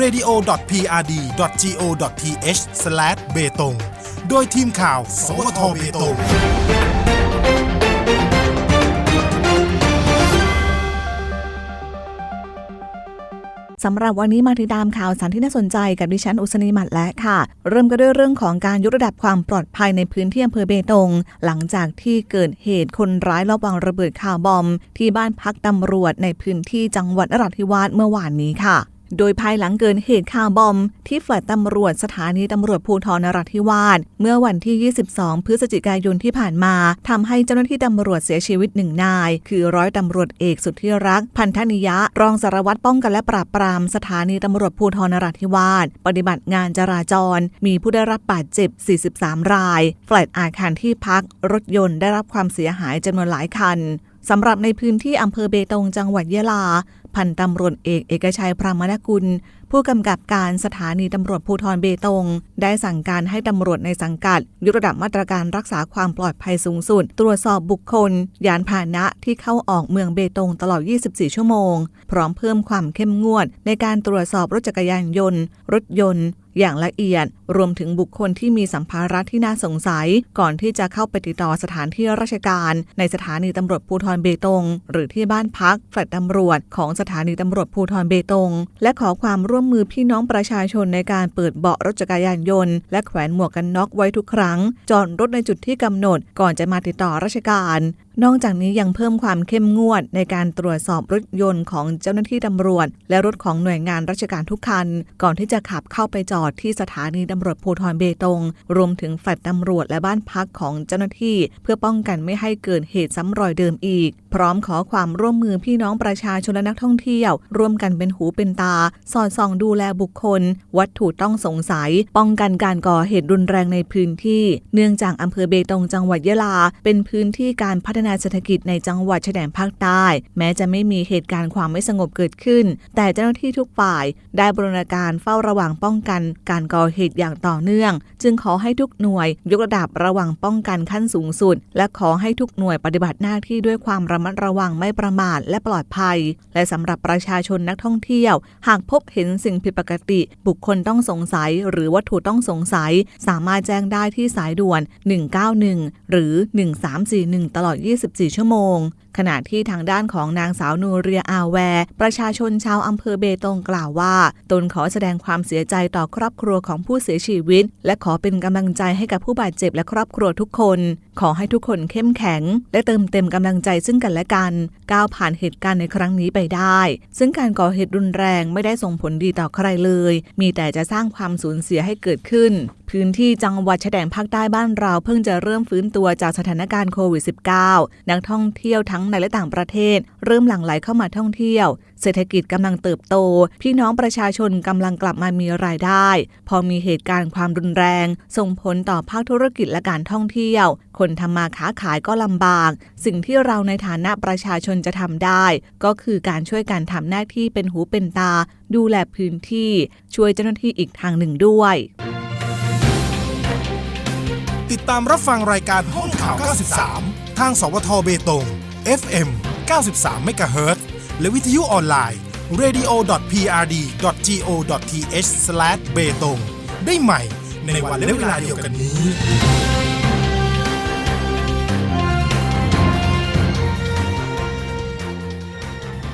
radio.prd.go.th/ เบตงโดยทีมข่าว สวทเบตงสำหรับวันนี้มาติดตามข่าวสารที่น่าสนใจกับดิฉันอุศนีหมัดและค่ะ เริ่มกันด้วยเรื่องของการยกระดับความปลอดภัยในพื้นที่อำเภอเบตง หลังจากที่เกิดเหตุคนร้ายลอบวางระเบิดคาร์บอม ที่บ้านพักตำรวจในพื้นที่จังหวัดนราธิวาสเมื่อวานนี้ค่ะ โดยภายหลังเกิดเหตุคาร์บอม ที่แฟลตตำรวจสถานีตำรวจภูธรนราธิวาสเมื่อวันที่ 22 พฤศจิกายนที่ผ่านมาทำให้เจ้าหน้าที่ตำรวจเสียชีวิตหนึ่งนาย คือร้อยตำรวจเอกสุทธิรักษ์พันธนิยะ รองสารวัตรป้องกันและปราบปรามสถานีตำรวจภูธรนราธิวาสปฏิบัติงานจราจร มีผู้ได้รับบาดเจ็บ 43 รายแฟลตอาคารที่พัก รถยนต์ได้รับความเสียหายจำนวนหลายคันสำหรับในพื้นที่อำเภอเบตงจังหวัดยะลา พันตำรวจเอกเอกชัยพรามนกุล ผู้กำกับการสถานีตำรวจภูธรเบตง ได้สั่งการให้ตำรวจในสังกัดยกระดับมาตรการรักษาความปลอดภัยสูงสุด ตรวจสอบบุคคล ยานพาหนะที่เข้าออกเมืองเบตงตลอด 24 ชั่วโมง พร้อมเพิ่มความเข้มงวด ในการตรวจสอบรถจักรยานยนต์ รถยนต์อย่างละเอียด รวมถึงบุคคลที่มีสัมภาระที่น่าสงสัย ก่อนที่จะเข้าไปติดต่อสถานที่ราชการ ในสถานีตำรวจภูธรเบตง หรือที่บ้านพักแฟลตตำรวจของสถานีตำรวจภูธรเบตง และขอความร่วมมือพี่น้องประชาชนในการเปิดเบาะรถจักรยานยนต์ และแขวนหมวกกันน็อกไว้ทุกครั้ง จอดรถในจุดที่กำหนดก่อนจะมาติดต่อราชการ นอกจากนี้ยังเพิ่มความเข้มงวดในการตรวจสอบรถยนต์ของเจ้าหน้าที่ตำรวจ และรถของหน่วยงานราชการทุกคัน ก่อนที่จะขับเข้าไปจอดที่สถานีตำรวจภูธรเบตง รวมถึงแฟลตตำรวจและบ้านพักของเจ้าหน้าที่ เพื่อป้องกันไม่ให้เกิดเหตุซ้ำรอยเดิมอีก พร้อมขอความร่วมมือพี่น้องประชาชนและนักท่องเที่ยว ร่วมกันเป็นหูเป็นตา สอดส่องดูแลบุคคล วัตถุต้องสงสัย ป้องกันการก่อเหตุรุนแรงในพื้นที่ เนื่องจากอำเภอเบตงจังหวัดยะลา เป็นพื้นที่การพัฒนาเศรษฐกิจในจังหวัดชายแดนภาคใต้ แม้จะไม่มีเหตุการณ์ความไม่สงบเกิดขึ้น แต่เจ้าหน้าที่ทุกฝ่าย ได้บรณาการเฝ้าระวังป้องกัน การก่อเหตุอย่างต่อเนื่อง จึงขอให้ทุกหน่วย ยกระดับระวังป้องกันขั้นสูงสุด และขอให้ทุกหน่วยปฏิบัติหน้าที่ด้วยความระมัดระวังไม่ประมาทและปลอดภัย และสำหรับประชาชนนักท่องเที่ยว หากพบเห็นสิ่งผิดปกติ บุคคลต้องสงสัย หรือวัตถุต้องสงสัย สามารถแจ้งได้ที่สายด่วน 191 หรือ 1341 ตลอด 24 ชั่วโมงขณะที่ทางด้านของนางสาวนูเรียอาแวร์ประชาชนชาวอำเภอเบตงกล่าวว่า ตนขอแสดงความเสียใจต่อครอบครัวของผู้เสียชีวิต และขอเป็นกำลังใจให้กับผู้บาดเจ็บและครอบครัวทุกคน ขอให้ทุกคนเข้มแข็ง และเติมเต็มกำลังใจซึ่งกันและกัน ก้าวผ่านเหตุการณ์ในครั้งนี้ไปได้ ซึ่งการก่อเหตุรุนแรงไม่ได้ส่งผลดีต่อใครเลย มีแต่จะสร้างความสูญเสียให้เกิดขึ้นพื้นที่จังหวัดชายแดนภาคใต้บ้านเราเพิ่งจะเริ่มฟื้นตัวจากสถานการณ์โควิด -19 นักท่องเที่ยวทั้งในและต่างประเทศ เริ่มหลั่งไหลเข้ามาท่องเที่ยว เศรษฐกิจกำลังเติบโต พี่น้องประชาชนกำลังกลับมามีรายได้ พอมีเหตุการณ์ความรุนแรง ส่งผลต่อภาคธุรกิจและการท่องเที่ยว คนทำมาค้าขายก็ลำบาก สิ่งที่เราในฐานะประชาชนจะทำได้ ก็คือการช่วยกันทำหน้าที่เป็นหูเป็นตา ดูแลพื้นที่ ช่วยเจ้าหน้าที่อีกทางหนึ่งด้วย ตามรับฟังรายการห้องข่าว 93 ทางสวทเบตง FM 93 MHz และวิทยุออนไลน์ radio.prd.go.th/be tong ได้ใหม่ในวันและเวลาเดียวกันนี้